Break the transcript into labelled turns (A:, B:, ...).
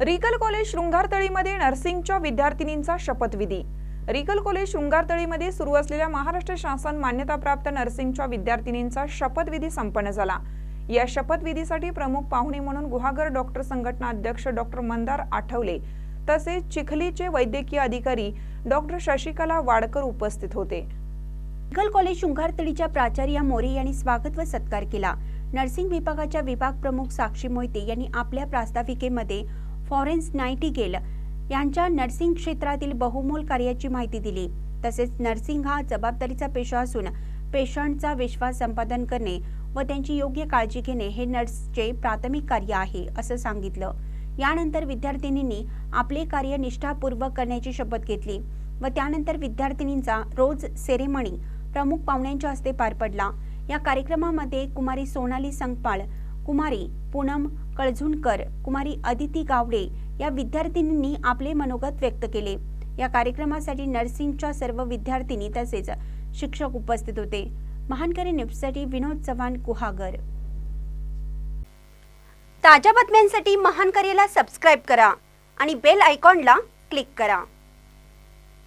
A: Regal college शृंगारतळीमध्ये नर्सिंगच्या विद्यार्थिनींचा शपथविधी. Regal college शृंगारतळीमध्ये सुरू असलेल्या महाराष्ट्र शासन मान्यताप्राप्त नर्सिंगच्या विद्यार्थिनींचा शपथविधी संपन्न झाला. या शपथविधीसाठी प्रमुख पाहुणे म्हणून गुहागर डॉक्टर संघटना अध्यक्ष डॉक्टर मंदार आठवले तसेच चिखलीचे वैद्यकीय अधिकारी डॉक्टर शशिकला वाडकर उपस्थित होते.
B: रिगल कॉलेज शृंगारतळीच्या प्राचार्या मोरे यांनी स्वागत व सत्कार केला. नर्सिंग विभागाच्या विभाग प्रमुख साक्षी मोहिते यांनी आपल्या प्रास्ताविकेमध्ये फॉरेन्स नाईटिगेल यांच्या नर्सिंग क्षेत्रातील बहुमोल कार्याची माहिती दिली. तसेच नर्सिंग हा जबाबदारीचा पेशा असून पेशंटचा विश्वास संपादन करणे व त्यांची योग्य काळजी घेणे हे नर्सचे प्राथमिक कार्य आहे असं सांगितलं. यानंतर विद्यार्थिनींनी आपले कार्य निष्ठापूर्वक करण्याची शपथ घेतली व त्यानंतर विद्यार्थिनींचा रोज सेरेमनी प्रमुख पाहुण्यांच्या हस्ते पार पडला. या कार्यक्रमामध्ये कुमारी सोनाली संगपाळ कुमारी पूनम कळझुणकर कुमारी अदिती गावडे या विद्यार्थिनींनी आपले मनोगत व्यक्त केले. या कार्यक्रमासाठी नर्सिंगच्या सर्व विद्यार्थिनी तसेच शिक्षक उपस्थित होते. महानकरी न्यूजसाठी विनोद चव्हाण कुहागर ताज्या बातम्यांसाठी महानकरीला सबस्क्राईब करा आणि बेल आयकॉनला क्लिक करा.